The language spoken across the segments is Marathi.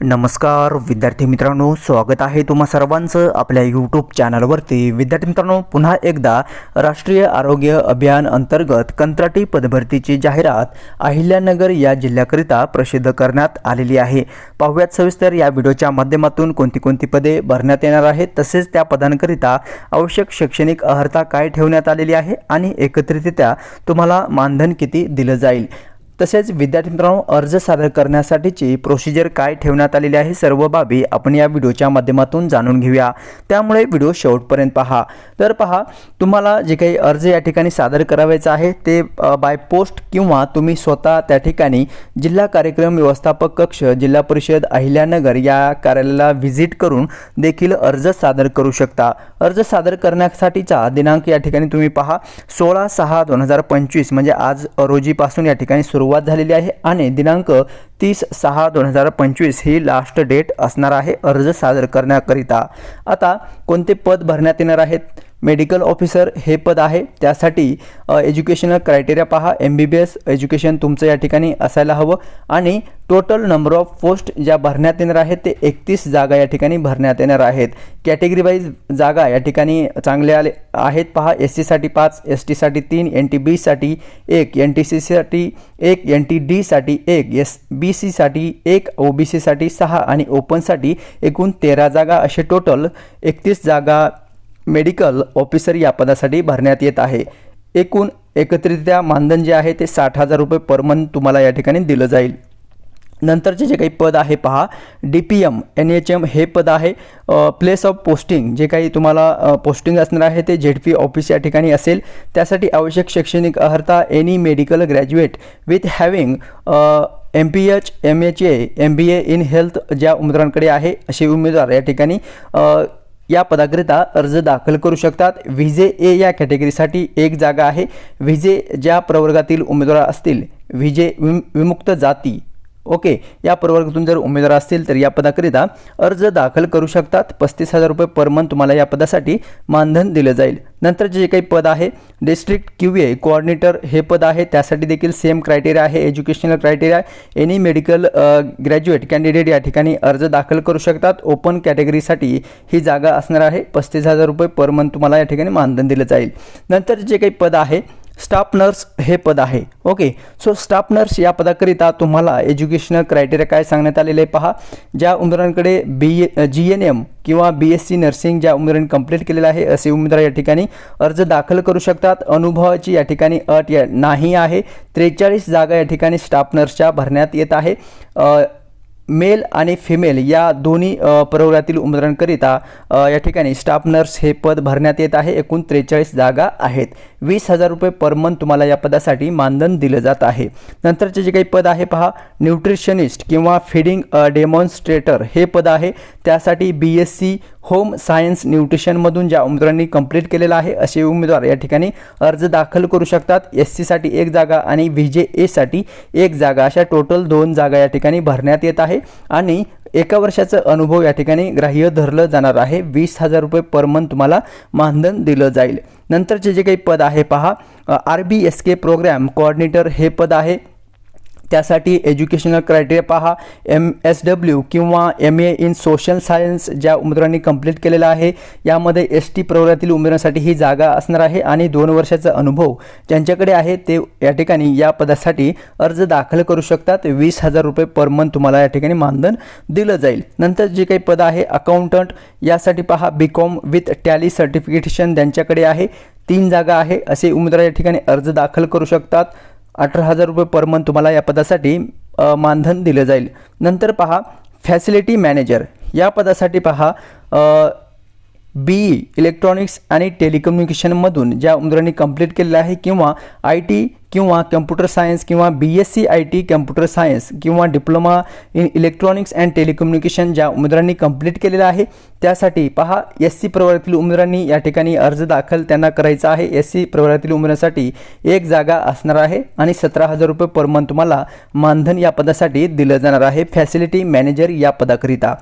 नमस्कार विद्यार्थी मित्रांनो स्वागत आहे तुम्हा सर्वांचं आपल्या यूट्यूब चॅनलवरती विद्यार्थी मित्रांनो पुन्हा एकदा राष्ट्रीय आरोग्य अभियान अंतर्गत कंत्राटी पदभरतीची जाहिरात अहिल्यानगर या जिल्ह्याकरिता प्रसिद्ध करण्यात आलेली आहे. पाहुयात सविस्तर या व्हिडिओच्या माध्यमातून कोणती कोणती पदे भरण्यात येणार आहेत तसेच त्या पदांकरिता आवश्यक शैक्षणिक अर्हता काय ठेवण्यात आलेली आहे आणि एकत्रितरित्या तुम्हाला मानधन किती दिलं जाईल. तसेच विद्यार्थी मित्रांनो अर्ज सादर करण्यासाठीची प्रोसिजर काय ठेवण्यात आलेली आहे सर्व बाबी आपण या व्हिडिओच्या माध्यमातून जाणून घेऊया. त्यामुळे व्हिडिओ शेवटपर्यंत पहा. तर पहा तुम्हाला जे काही अर्ज या ठिकाणी सादर करावायचा आहे ते बाय पोस्ट किंवा तुम्ही स्वतः त्या ठिकाणी जिल्हा कार्यक्रम व्यवस्थापक कक्ष जिल्हा परिषद अहिल्यानगर या कार्यालयाला व्हिजिट करून देखील अर्ज सादर करू शकता. अर्ज सादर करण्यासाठीचा दिनांक या ठिकाणी तुम्ही पहा. सोळा सहा दोन हजार पंचवीस म्हणजे आज रोजीपासून या ठिकाणी सुरुवात झालेली आहे आणि दिनांक तीस सहा दोन हजार पंचवीस ही लास्ट डेट असणार आहे अर्ज सादर करण्याकरिता. आता कोणते पद भरण्यात येणार आहेत? मेडिकल ऑफिसर हे पद आहे. त्यासाठी एज्युकेशनल क्रायटेरिया पहा. M B B S education तुमचं या ठिकाणी असायला हवं. आणि टोटल नंबर ऑफ पोस्ट ज्या भरण्यात येणार आहेत ते एकतीस जागा या ठिकाणी भरण्यात येणार आहेत. कॅटेगरी वाईज जागा या ठिकाणी चांगल्या आले आहेत पहा. एस सीसाठी पाच एस टीसाठी तीन एन टी बीसाठी एक एन टी सीसाठी एक एन टी डीसाठी एक एस बी सीसाठी एक ओ बी सीसाठी सहा आणि ओपनसाठी एकूण तेरा जागा. असे टोटल एकतीस जागा मेडिकल ऑफिसर या पदासाठी भरण्यात येत आहे. एकूण एकत्रितरित्या मानधन जे आहे ते साठ हजार रुपये पर मंथ तुम्हाला या ठिकाणी दिलं जाईल. नंतरचे जे काही पद आहे पहा D P M N H M हे पद आहे. प्लेस ऑफ पोस्टिंग जे काही तुम्हाला पोस्टिंग असणार आहे ते झेड पी ऑफिस या ठिकाणी असेल. त्यासाठी आवश्यक शैक्षणिक अर्हता any medical graduate with having M P H M H A M B A in health ज्या उमेदवारांकडे आहे असे उमेदवार या ठिकाणी या पदाकरिता अर्ज दाखल करू शकतात. व्हिजे ए या कॅटेगरीसाठी एक जागा आहे. व्हिजे ज्या प्रवर्गातील उमेदवार असतील व्हिजे विम विमुक्त जाती ओके या प्रवर्गातून जर उमेदवार असतील तर या पदाकरिता अर्ज दाखल करू शकतात. पस्तीस हजार रुपये पर मंथ तुम्हाला या पदासाठी मानधन दिलं जाईल. नंतर जे काही पद आहे डिस्ट्रिक्ट क्यू ए कोऑर्डिनेटर हे पद आहे. त्यासाठी देखील सेम क्रायटेरिया आहे educational criteria any medical graduate candidate या ठिकाणी अर्ज दाखल करू शकतात. ओपन कॅटेगरीसाठी ही जागा असणार आहे. पस्तीस हजार रुपये पर मंथ तुम्हाला या ठिकाणी मानधन दिलं जाईल. नंतर जे काही पद आहे स्टाफ नर्स हे पद आहे. ओके सो स्टाफ नर्स या पदाकरिता तुम्हाला एज्युकेशनल क्रायटेरिया काय सांगण्यात आलेले आहे पहा. ज्या उमेदवारांकडे बी ए जी एन एम किंवा बी एस सी नर्सिंग ज्या उमेदवारांनी कंप्लीट केलेलं आहे असे उमेदवार या ठिकाणी अर्ज दाखल करू शकतात. अनुभवाची या ठिकाणी अट या नाही आहे. त्रेचाळीस जागा या ठिकाणी स्टाफ नर्सच्या भरण्यात येत आहे. मेल आणि फिमेल या दोन्ही प्रवर्गातील उमेदवारांकरिता या ठिकाणी स्टाफ नर्स हे पद भरण्यात येत आहे. एकूण त्रेचाळीस जागा आहेत. वीस हजार रुपये पर मंथ तुम्हाला या पदासाठी मानधन दिलं जात आहे. नंतरचे जे काही पद आहे पहा न्यूट्रिशनिस्ट किंवा फिडिंग डेमॉन्स्ट्रेटर हे पद आहे. त्यासाठी B S C home science न्यूट्रिशनमधून ज्या उमेदवारांनी कंप्लीट केलेलं आहे असे उमेदवार या ठिकाणी अर्ज दाखल करू शकतात. एस सीसाठी एक जागा आणि व्ही जे एसाठी एक जागा. अशा टोटल दोन जागा या ठिकाणी भरण्यात येत आहे. आणि एका वर्षाचा अनुभव या ठिकाणी ग्राह्य धरलं जाणार आहे. वीस हजार रुपये पर मंथ तुम्हाला मानधन दिलं जाईल. नंतरचे जे काही पद आहे पहा. R B S K programme coordinator हे पद आहे. त्यासाठी एज्युकेशनल क्रायटेरिया पहा. एम एस डब्ल्यू किंवा M A in social science ज्या उमेदवारांनी कंप्लीट केलेला आहे यामध्ये एस टी प्रवर्गातील उमेदवारांसाठी ही जागा असणार आहे आणि दोन वर्षाचा अनुभव ज्यांच्याकडे आहे ते या ठिकाणी या पदासाठी अर्ज दाखल करू शकतात. वीस हजार रुपये पर मंथ तुम्हाला या ठिकाणी मानधन दिलं जाईल. नंतर जे काही पद आहे अकाउंटंट यासाठी पहा. B com with Tally certification त्यांच्याकडे आहे तीन जागा आहे असे उमेदवार या ठिकाणी अर्ज दाखल करू शकतात. अठरा हजार रुपये पर मंथ तुम्हाला या पदासाठी मानधन दिलं जाईल. नंतर पहा फॅसिलिटी मॅनेजर या पदासाठी पहा बी इलेक्ट्रॉनिक्स आणि टेलिकम्युनिकेशनमधून ज्या उमेदवारांनी कंप्लीट केलेलं आहे किंवा आय टी किंवा कम्प्युटर सायन्स किंवा B S C I T computer science किंवा diploma in electronics and telecommunication ज्या उमेदवारांनी कंप्लीट केलेलं आहे त्यासाठी पहा एस सी प्रवर्गातील उमेदवारांनी या ठिकाणी अर्ज दाखल त्यांना करायचा आहे. एस सी प्रवर्गातील उमेदवारांसाठी एक जागा असणार आहे आणि सतरा हजार रुपये पर मंथ तुम्हाला मानधन या पदासाठी दिलं जाणार आहे. फॅसिलिटी मॅनेजर या पदाकरिता.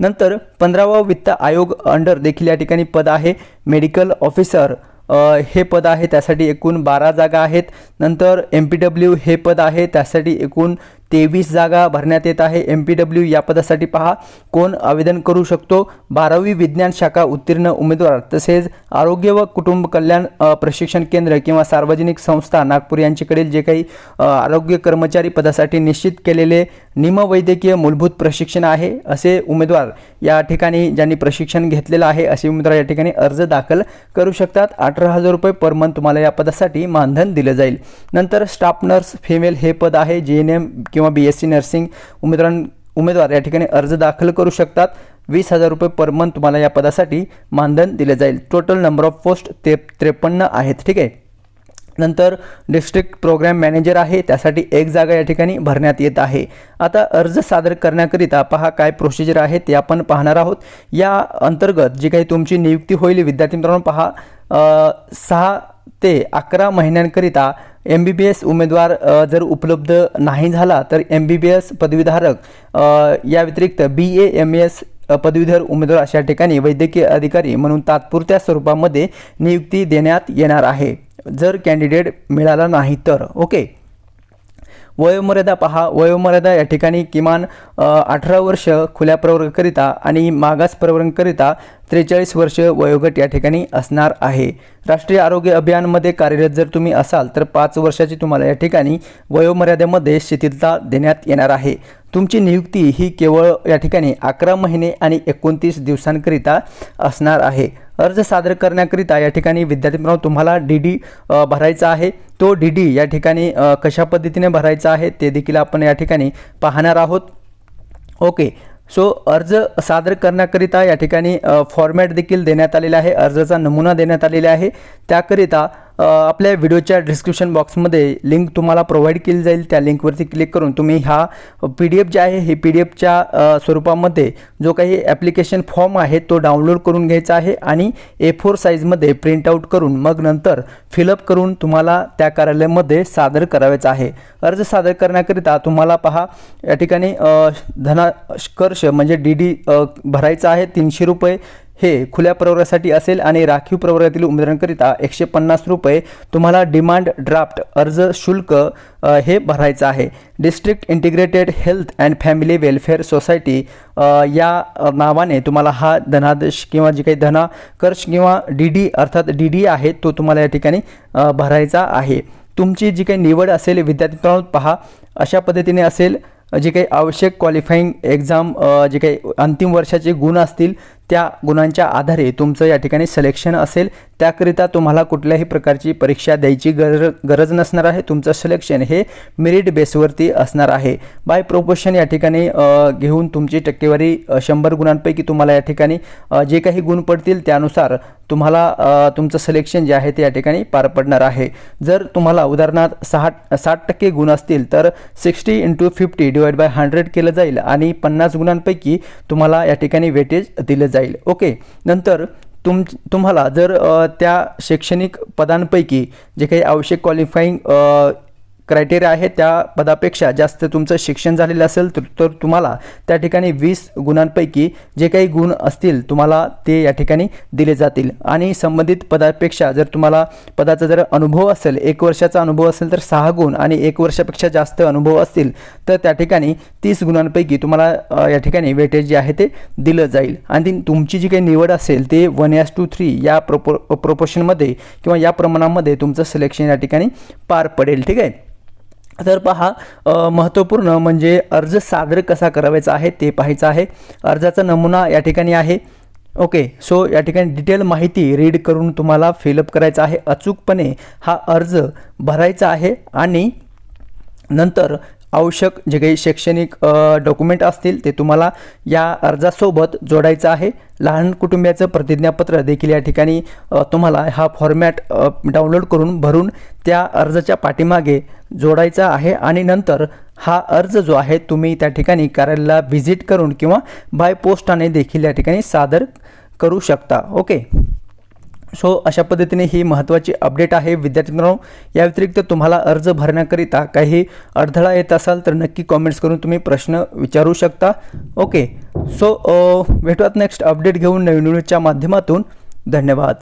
नंतर पंधरावा वित्त आयोग अंडर देखील या ठिकाणी पद आहे. मेडिकल ऑफिसर हे पद आहे त्यासाठी एकूण बारा जागा आहेत. नंतर एम पी डब्ल्यू हे पद आहे त्यासाठी एकूण तेवीस जागा भरण्यात येत आहे. एम पी डब्ल्यू या पदासाठी पहा कोण आवेदन करू शकतो? बारावी विज्ञान शाखा उत्तीर्ण उमेदवार तसेच आरोग्य व कुटुंब कल्याण प्रशिक्षण केंद्र किंवा सार्वजनिक संस्था नागपूर यांच्याकडील जे काही आरोग्य कर्मचारी पदासाठी निश्चित केलेले निमवैद्यकीय मूलभूत प्रशिक्षण आहे असे उमेदवार या ठिकाणी ज्यांनी प्रशिक्षण घेतलेलं आहे असे उमेदवार या ठिकाणी अर्ज दाखल करू शकतात. अठरा हजार रुपये पर मंथ तुम्हाला या पदासाठी मानधन दिलं जाईल. नंतर स्टाफ नर्स फिमेल हे पद आहे. जे एन एम किंवा बी एस सी नर्सिंग उमेदवारां उमेदवार या ठिकाणी अर्ज दाखल करू शकतात. वीस हजार रुपये पर मंथ तुम्हाला या पदासाठी मानधन दिले जाईल. टोटल नंबर ऑफ पोस्ट ते त्रेपन्न आहेत. ठीक आहे? नंतर डिस्ट्रिक्ट प्रोग्राम मॅनेजर आहे. त्यासाठी एक जागा या ठिकाणी भरण्यात येत आहे. आता अर्ज सादर करण्याकरिता पहा काय प्रोसिजर आहे ते आपण पाहणार आहोत. या अंतर्गत जी काही तुमची नियुक्ती होईल विद्यार्थी मित्रांनो पहा सहा ते अकरा महिन्यांकरिता एम बी बी एस उमेदवार जर उपलब्ध नाही झाला तर एम बी बी एस पदवीधारक या व्यतिरिक्त बी ए एम एस पदवीधर उमेदवार अशा ठिकाणी वैद्यकीय अधिकारी म्हणून तात्पुरत्या स्वरूपामध्ये नियुक्ती देण्यात येणार आहे. जर कॅन्डिडेट मिळाला नाही तर. ओके? वयोमर्यादा पहा. वयोमर्यादा या ठिकाणी किमान अठरा वर्ष खुल्या प्रवर्गाकरिता आणि मागास प्रवर्गाकरिता त्रेचाळीस वर्ष वयोगट या ठिकाणी असणार आहे. राष्ट्रीय आरोग्य अभियानमध्ये कार्यरत जर तुम्ही असाल तर पाच वर्षाची तुम्हाला या ठिकाणी वयोमर्यादेमध्ये शिथिलता देण्यात येणार आहे. तुमची नियुक्ती ही केवळ या ठिकाणी अकरा महिने आणि एकोणतीस दिवसांकरिता असणार आहे. अर्ज सादर करण्याकरिता या ठिकाणी विद्यार्थी मित्रांनो तुम्हाला डी डी भरायचा आहे. तो डी डी या ठिकाणी कशा पद्धतीने भरायचा आहे ते देखील आपण या ठिकाणी पाहणार आहोत. ओके. सो अर्ज सादर करण्याकरिता या ठिकाणी फॉर्मॅट देखील देण्यात आलेला आहे. अर्जाचा नमुना देण्यात आलेला आहे. त्याकरिता आपल्या व्हिडिओच्या डिस्क्रिप्शन बॉक्समध्ये लिंक तुम्हाला प्रोव्हाइड केली जाईल. त्या लिंकवरती क्लिक करून तुम्ही हा पी डी एफ जे आहे हे पी डी एफच्या स्वरूपामध्ये जो काही ॲप्लिकेशन फॉर्म आहे तो डाउनलोड करून घ्यायचा आहे आणि ए फोर साईजमध्ये प्रिंट आऊट करून मग नंतर फिलअप करून तुम्हाला त्या कार्यालयामध्ये सादर करावायचा आहे. अर्ज सादर करण्याकरिता तुम्हाला पहा या ठिकाणी धनाष्कर्ष म्हणजे डी डी भरायचा आहे तीनशे रुपये. हे खुल्या प्रवर्गासाठी असेल आणि राखीव प्रवर्गातील उमेदवारांकरिता एकशे पन्नास रुपये तुम्हाला डिमांड ड्राफ्ट अर्ज शुल्क हे भरायचं आहे. District integrated health and family welfare society या नावाने तुम्हाला हा धनादेश किंवा जे काही धनाकर्ष किंवा डी डी अर्थात डी डी आहे तो तुम्हाला या ठिकाणी भरायचा आहे. तुमची जी काही निवड असेल विद्यार्थी मित्रांनो पहा अशा पद्धतीने असेल जे काही आवश्यक क्वालिफाईंग एक्झाम जे काही अंतिम वर्षाचे गुण असतील त्या गुणांच्या आधारे तुमचं या ठिकाणी सिलेक्शन असेल. त्याकरिता तुम्हाला कुठल्याही प्रकारची परीक्षा द्यायची गर गरज नसणार आहे. तुमचं सिलेक्शन हे मेरिट बेसवरती असणार आहे. बाय प्रोपोशन या ठिकाणी घेऊन तुमची टक्केवारी शंभर गुणांपैकी तुम्हाला या ठिकाणी जे काही गुण पडतील त्यानुसार तुम्हाला तुमचं सिलेक्शन जे आहे ते या ठिकाणी पार पडणार आहे. जर तुम्हाला उदाहरणार्थ सहा साठ टक्के गुण असतील तर sixty into fifty divide by hundred केलं जाईल आणि पन्नास गुणांपैकी तुम्हाला या ठिकाणी वेटेज दिलं जाईल. जाईल. ओके. नंतर तुम तुम्हाला जर त्या शैक्षणिक पदांपैकी जे काही आवश्यक क्वालिफाईंग क्रायटेरिया आहे त्या पदापेक्षा जास्त तुमचं शिक्षण झालेलं असेल तर तर तुम्हाला त्या ठिकाणी वीस गुणांपैकी जे काही गुण असतील तुम्हाला ते या ठिकाणी दिले जातील. आणि संबंधित पदापेक्षा जर तुम्हाला पदाचा जर अनुभव असेल एक वर्षाचा अनुभव असेल तर सहा गुण आणि एक वर्षापेक्षा जास्त अनुभव असतील तर त्या ठिकाणी तीस गुणांपैकी तुम्हाला या ठिकाणी वेटेज जे आहे ते दिलं जाईल. आणि तुमची जी काही निवड असेल ते वन एस टू थ्री या प्रोपो प्रोपोर्शनमध्ये किंवा या प्रमाणामध्ये तुमचं सिलेक्शन या ठिकाणी पार पडेल. ठीक आहे? तर पहा महत्त्वपूर्ण म्हणजे अर्ज सादर कसा करावायचा आहे ते पाहायचं आहे. अर्जाचा नमुना या ठिकाणी आहे. ओके सो या ठिकाणी डिटेल माहिती रीड करून तुम्हाला फिलअप करायचा आहे. अचूकपणे हा अर्ज भरायचा आहे आणि नंतर आवश्यक जे काही शैक्षणिक डॉक्युमेंट असतील ते तुम्हाला या अर्जासोबत जोडायचं आहे. लहान कुटुंबियाचं प्रतिज्ञापत्र देखील या ठिकाणी तुम्हाला हा फॉर्मॅट डाउनलोड करून भरून त्या अर्जाच्या पाठीमागे जोडायचा आहे आणि नंतर हा अर्ज जो आहे तुम्ही त्या ठिकाणी कार्यालयाला व्हिजिट करून किंवा बाय पोस्टाने देखील या ठिकाणी सादर करू शकता. ओके सो अशा पद्धतीने ही महत्त्वाची अपडेट आहे. विद्यार्थी मित्रांनो या व्यतिरिक्त तुम्हाला अर्ज भरण्याकरिता काही अडथळा येत असाल तर नक्की कॉमेंट्स करून तुम्ही प्रश्न विचारू शकता. ओके सो भेटूयात नेक्स्ट अपडेट घेऊन नवीन व्हिडिओच्या माध्यमातून. धन्यवाद.